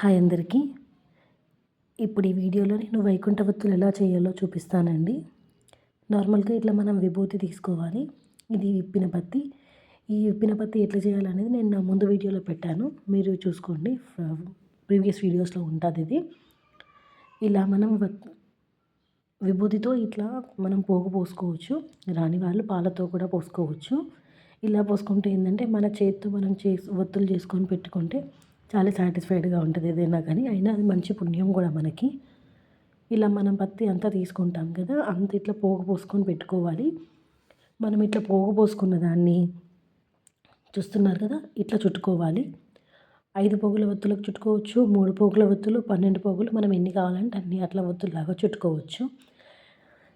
Hi అందరికీ. ఇప్పుడు ఈ వీడియోలో నేను వైకుంఠ వత్తులు ఎలా చేయాలో చూపిస్తానండి. నార్మల్గా ఇట్లా మనం విభూతి తీసుకోవాలి. ఇది విప్పిన పత్తి. ఈ విప్పిన పత్తి ఎట్లా చేయాలనేది నేను నా ముందు వీడియోలో పెట్టాను. మీరు చూసుకోండి. ప్రీవియస్ వీడియోస్లో ఉంటుంది ఇది. ఇలా మనం విభూతితో ఇట్లా మనం పోగు పోసుకోవచ్చు. రాని వాళ్ళు పాలతో కూడా పోసుకోవచ్చు. ఇలా పోసుకుంటే ఏంటంటే మన చేతితో మనం చేసు ఒత్తులు చేసుకొని పెట్టుకుంటే చాలా సాటిస్ఫైడ్గా ఉంటుంది ఏదైనా కానీ. అయినా అది మంచి పుణ్యం కూడా మనకి. ఇలా మనం పత్తి అంతా తీసుకుంటాం కదా అంత ఇట్లా పోగు పోసుకొని పెట్టుకోవాలి. మనం ఇట్లా పోగు పోసుకున్న దాన్ని చూస్తున్నారు కదా ఇట్లా చుట్టుకోవాలి. ఐదు పోగుల ఒత్తులకు చుట్టుకోవచ్చు మూడు పోగుల ఒత్తులు పన్నెండు పోగులు మనం ఎన్ని కావాలంటే అన్ని అట్లా ఒత్తులాగా చుట్టుకోవచ్చు.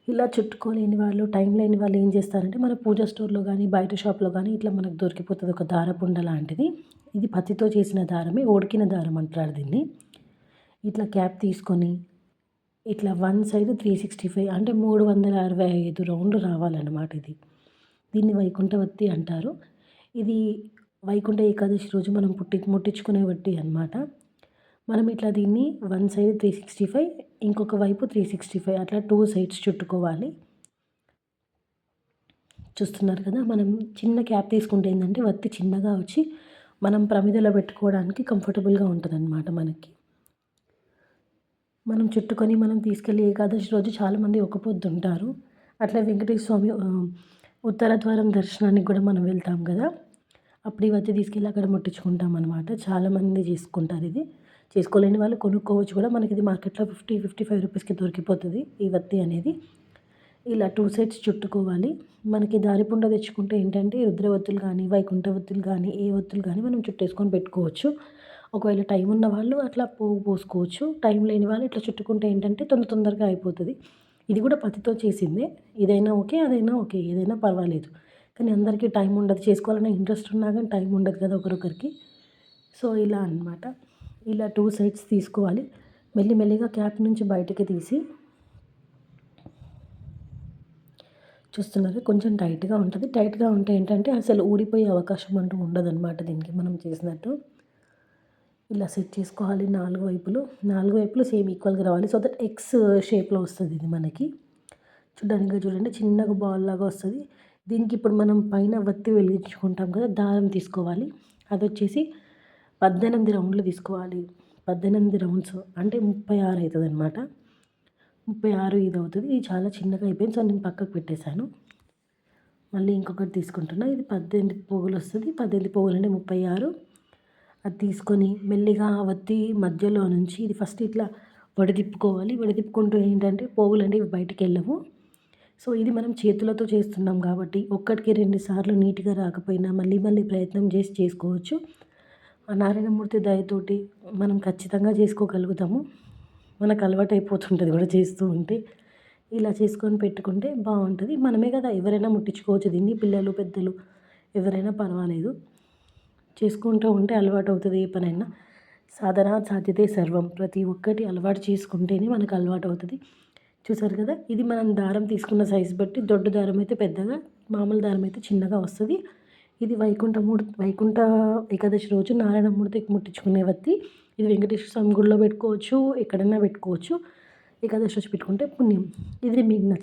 ఇలా చుట్టుకోలేని వాళ్ళు టైం లేని వాళ్ళు ఏం చేస్తారంటే మన పూజ స్టోర్లో కానీ బయట షాప్లో కానీ ఇట్లా మనకు దొరికిపోతుంది ఒక దారపుండ లాంటిది. ఇది పత్తితో చేసిన దారమే ఉడికిన దారం అంటారు దీన్ని ఇట్లా క్యాప్ తీసుకొని ఇట్లా one side three sixty five అంటే మూడు వందల అరవై ఐదు రౌండ్లు రావాలన్నమాట ఇది. దీన్ని వైకుంఠవత్తి అంటారు. ఇది వైకుంఠ ఏకాదశి రోజు మనం పుట్టి ముట్టించుకునే వట్టి అనమాట మనం ఇట్లా దీన్ని one side three sixty five ఇంకొక వైపు త్రీ సిక్స్టీ ఫైవ్ అట్లా టూ సైడ్స్ చుట్టుకోవాలి. చూస్తున్నారు కదా మనం చిన్న క్యాప్ తీసుకుంటే ఏంటంటే వత్తి చిన్నగా వచ్చి మనం ప్రమిదలో పెట్టుకోవడానికి కంఫర్టబుల్గా ఉంటుందన్నమాట మనకి. మనం చుట్టుకొని మనం తీసుకెళ్ళి ఏకాదశి రోజు చాలామంది ఒక పొద్దు ఉంటారు. అట్లా వెంకటేశ్వర స్వామి ఉత్తర ద్వారం దర్శనానికి కూడా మనం వెళ్తాం కదా. అప్పుడు ఈ వత్తి తీసుకెళ్ళి అక్కడ ముట్టించుకుంటాం అనమాట చాలామంది చేసుకుంటారు ఇది. చేసుకోలేని వాళ్ళు కొనుక్కోవచ్చు కూడా. మనకి ఇది మార్కెట్లో ఫిఫ్టీ ఫిఫ్టీ ఫైవ్ రూపీస్కి దొరికిపోతుంది ఈ వత్తి అనేది. ఇలా టూ సైడ్స్ చుట్టుకోవాలి. మనకి దారిపుండ తెచ్చుకుంటే ఏంటంటే రుద్రవత్తులు కానీ వైకుంఠ వత్తులు కానీ ఏ వత్తులు కానీ మనం చుట్టేసుకొని పెట్టుకోవచ్చు. ఒకవేళ టైం ఉన్న వాళ్ళు అట్లా పో పోసుకోవచ్చు. టైం లేని వాళ్ళు ఇట్లా చుట్టుకుంటే ఏంటంటే తొందర తొందరగా అయిపోతుంది. ఇది కూడా పత్తితో చేసిందే. ఇదైనా ఓకే అదైనా ఓకే ఏదైనా పర్వాలేదు. కానీ అందరికీ టైం ఉండదు. చేసుకోవాలనే ఇంట్రెస్ట్ ఉన్నా కానీ టైం ఉండదు కదా ఒకరొకరికి. సో ఇలా అనమాట ఇలా టూ సైడ్స్ తీసుకోవాలి. మెల్లిమెల్లిగా క్యాప్ నుంచి బయటకి తీసి చూస్తున్నారు? కొంచెం టైట్గా ఉంటుంది. టైట్గా ఉంటే ఏంటంటే అసలు ఊడిపోయే అవకాశం అంటూ ఉండదన్నమాట దీనికి మనం చేసినట్టు. ఇలా సెట్ చేసుకోవాలి నాలుగు వైపులు. నాలుగు వైపులు సేమ్ ఈక్వల్గా రావాలి. సో దట్ ఎక్స్ షేప్లో వస్తుంది ఇది మనకి. చూడడానికి చూడండి చిన్నగా బాల్ లాగా వస్తుంది. దీనికి ఇప్పుడు మనం పైన వత్తి వెలిగించుకుంటాం కదా దారం తీసుకోవాలి. అది వచ్చేసి పద్దెనిమిది రౌండ్లు తీసుకోవాలి. పద్దెనిమిది రౌండ్స్ అంటే ముప్పై ఆరు అవుతుంది అనమాట ముప్పై ఆరు ఇది అవుతుంది ఇది చాలా చిన్నగా అయిపోయింది. సో నేను పక్కకు పెట్టేశాను. మళ్ళీ ఇంకొకటి తీసుకుంటున్నా. ఇది పద్దెనిమిది పోగులు వస్తుంది. పద్దెనిమిది పోగులు అంటే ముప్పై ఆరు. అది తీసుకొని మెల్లిగా వత్తి మధ్యలో నుంచి ఇది ఫస్ట్ ఇట్లా వడదిప్పుకోవాలి. వడదిప్పుకుంటూ ఏంటంటే పోగులు అంటే ఇవి బయటికి వెళ్ళవు. సో ఇది మనం చేతులతో చేస్తున్నాం కాబట్టి ఒక్కటికి రెండు సార్లు నీట్గా రాకపోయినా మళ్ళీ మళ్ళీ ప్రయత్నం చేసి చేసుకోవచ్చు. ఆ నారాయణమూర్తి దయతోటి మనం ఖచ్చితంగా చేసుకోగలుగుతాము. మనకు అలవాటు అయిపోతుంటుంది కూడా చేస్తూ ఉంటే. ఇలా చేసుకొని పెట్టుకుంటే బాగుంటుంది మనమే కదా ఎవరైనా ముట్టించుకోవచ్చు. దీన్ని పిల్లలు పెద్దలు ఎవరైనా పర్వాలేదు. చేసుకుంటూ ఉంటే అలవాటు అవుతుంది ఏ పనైనా. సాధన సాధ్యతే సర్వం. ప్రతి ఒక్కటి అలవాటు చేసుకుంటేనే మనకు అలవాటు అవుతుంది చూసారు కదా? ఇది మనం దారం తీసుకున్న సైజు బట్టి దొడ్డు దారం అయితే పెద్దగా మామూలు దారం అయితే చిన్నగా వస్తుంది. ఇది వైకుంఠమూర్తి వైకుంఠ ఏకాదశి రోజు నారాయణమూర్తికి ముట్టించుకునే వత్తి ఇది వెంకటేశ్వర స్వామి గుడిలో పెట్టుకోవచ్చు ఎక్కడైనా పెట్టుకోవచ్చు. ఏకాదశి రోజు పెట్టుకుంటే పుణ్యం. ఇది మీకు నచ్చింది